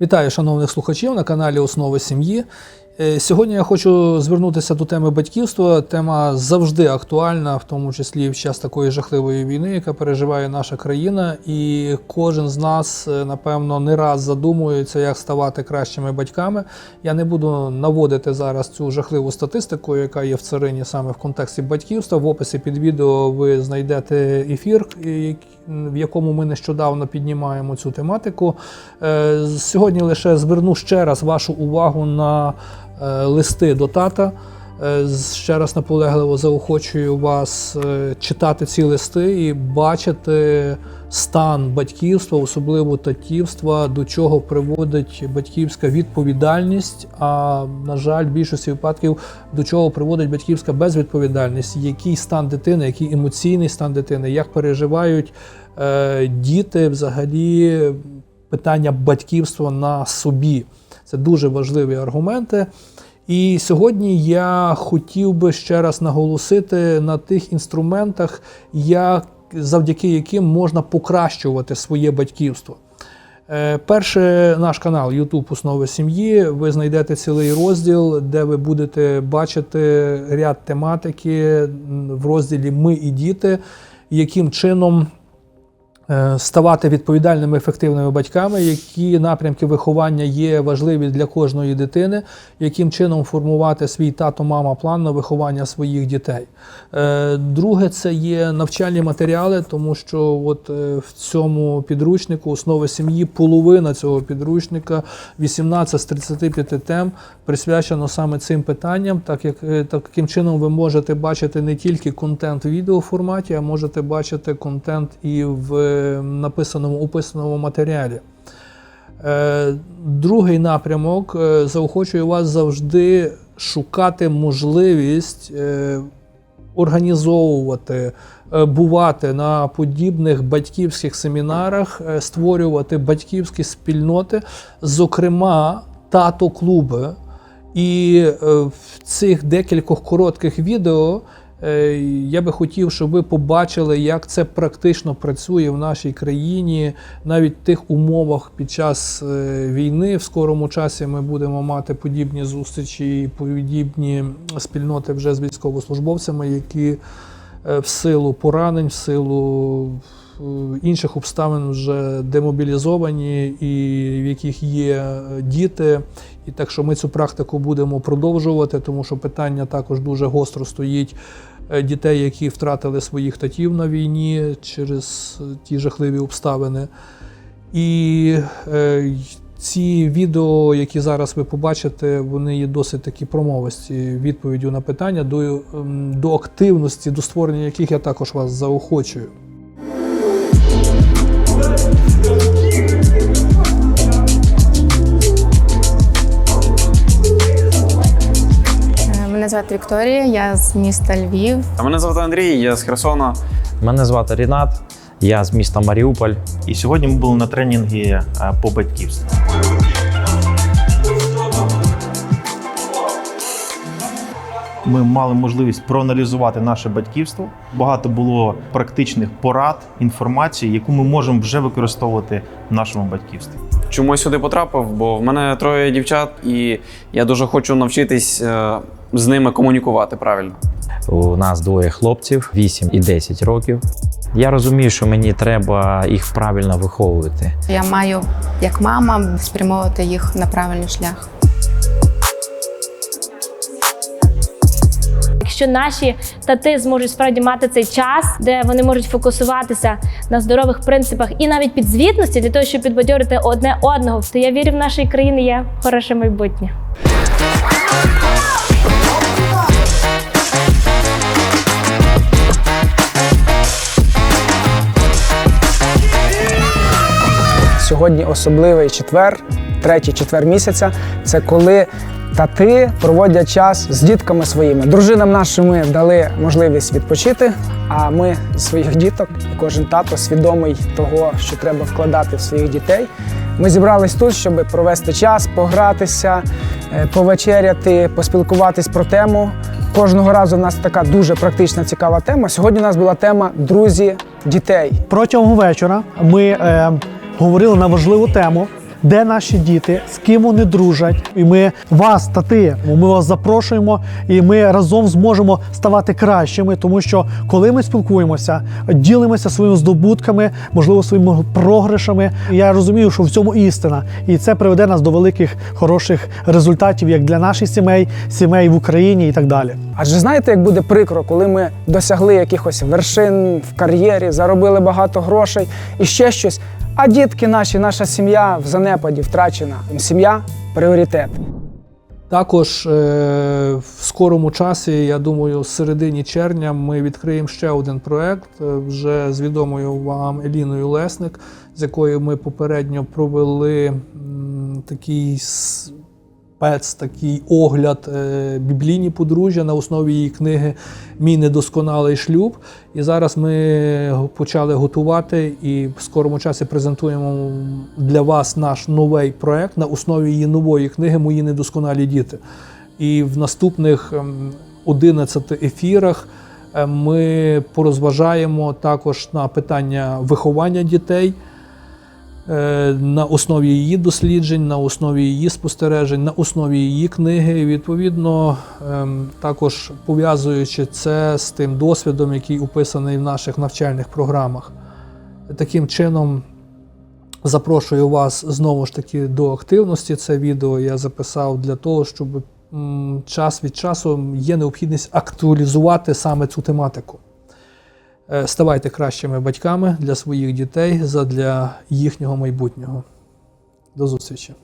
Вітаю шановних слухачів на каналі Основи сім'ї. Е, Сьогодні я хочу звернутися до теми батьківства. Тема завжди актуальна, в тому числі в час такої жахливої війни, яка переживає наша країна. І кожен з нас, е, напевно, не раз задумується, як ставати кращими батьками. Я не буду наводити зараз цю жахливу статистику, яка є в царині саме в контексті батьківства. В описі під відео ви знайдете ефір, в якому ми нещодавно піднімаємо цю тематику. Е, Сьогодні лише зверну ще раз вашу увагу на листи до тата. Е, Ще раз наполегливо заохочую вас е, читати ці листи і бачити стан батьківства, особливо татівства, до чого приводить батьківська відповідальність. А на жаль, в більшості випадків до чого приводить батьківська безвідповідальність, який стан дитини, який емоційний стан дитини, як переживають е, діти взагалі питання батьківства на собі. Це дуже важливі аргументи. І сьогодні я хотів би ще раз наголосити на тих інструментах, як, завдяки яким можна покращувати своє батьківство. Е, Перше, наш канал YouTube Основи сім'ї. Ви знайдете цілий розділ, де ви будете бачити ряд тематики в розділі Ми і діти, яким чином ставати відповідальними ефективними батьками, які напрямки виховання є важливі для кожної дитини, яким чином формувати свій тато-мама план на виховання своїх дітей. Е, Друге, це є навчальні матеріали, тому що от е, в цьому підручнику основи сім'ї половина цього підручника, 18 з 35 тем, присвячено саме цим питанням, так як е, таким чином ви можете бачити не тільки контент в відеоформаті, а можете бачити контент і в е, написаному описаному матеріалі. Е, Другий напрямок е, заохочую вас завжди шукати можливість е, організовувати, бувати на подібних батьківських семінарах, створювати батьківські спільноти, зокрема тато-клуби. І в цих декількох коротких відео я би хотів, щоб ви побачили, як це практично працює в нашій країні, навіть в тих умовах під час е, війни. В скорому часі ми будемо мати подібні зустрічі, і подібні спільноти вже з військовослужбовцями, які е, в силу поранень, в силу е, інших обставин вже демобілізовані, і в яких є е, діти. І так що ми цю практику будемо продовжувати, тому що питання також дуже гостро стоїть е, дітей, які втратили своїх татів на війні через е, ті жахливі обставини. І е, ці відео, які зараз ви побачите, вони є досить такі промовисті відповіддю на питання, до, ем, до активності, до створення яких я також вас заохочую. Звати Вікторія, я з міста Львів. А мене звати Андрій, я з Херсона. Мене звати Рінат, я з міста Маріуполь. І сьогодні ми були на тренінгі е, по батьківству. Ми мали можливість проаналізувати наше батьківство. Багато було практичних порад, інформації, яку ми можемо вже використовувати в нашому батьківстві. Чому я сюди потрапив? Бо в мене троє дівчат, і я дуже хочу навчитись е, з ними комунікувати правильно. У нас двоє хлопців, 8 і 10 років. Я розумію, що мені треба їх правильно виховувати. Я маю як мама спрямовувати їх на правильний шлях. Якщо наші тати зможуть справді мати цей час, де вони можуть фокусуватися на здорових принципах і навіть підзвітності для того, щоб підбадьорити одне одного, то я вірю, в нашої країни є хороше майбутнє. Сьогодні особливий четвер, третій четвер місяця. Це коли тати проводять час з дітками своїми. Дружинам нашим дали можливість відпочити. А ми своїх діток, кожен тато свідомий того, що треба вкладати в своїх дітей. Ми зібрались тут, щоб провести час, погратися, е, повечеряти, поспілкуватись про тему. Кожного разу в нас така дуже практична, цікава тема. Сьогодні у нас була тема друзі дітей. Протягом вечора ми е, говорили на важливу тему де наші діти, з ким вони дружать. І ми вас, тати, ми вас запрошуємо, і ми разом зможемо ставати кращими, тому що коли ми спілкуємося, ділимося своїми здобутками, можливо, своїми програшами. Я розумію, що в цьому істина, і це приведе нас до великих хороших результатів, як для наших сімей, сімей в Україні і так далі. Адже знаєте, як буде прикро, коли ми досягли якихось вершин в кар'єрі, заробили багато грошей і ще щось. А дітки наші, наша сім'я в занепаді втрачена. Сім'я пріоритет. Також е, в скорому часі, я думаю, з середині червня ми відкриємо ще один проект е, вже з відомою вам Еліною Лесник, з якою ми попередньо провели м, такий спец, такий огляд е, біблійні подружжя на основі її книги Мій недосконалий шлюб. І зараз ми почали готувати і в скорому часі презентуємо для вас наш новий проект на основі її нової книги Мої недосконалі діти. І в наступних ем, 11 ефірах е, ми порозважаємо також на питання виховання дітей. Е, На основі її досліджень, на основі її спостережень, на основі її книги, і відповідно ем, також пов'язуючи це з тим досвідом, який описаний в наших навчальних програмах. Таким чином, запрошую вас знову ж таки до активності. Це відео я записав для того, щоб час від часу є необхідність актуалізувати саме цю тематику. Е, Ставайте кращими батьками для своїх дітей, задля їхнього майбутнього. До зустрічі!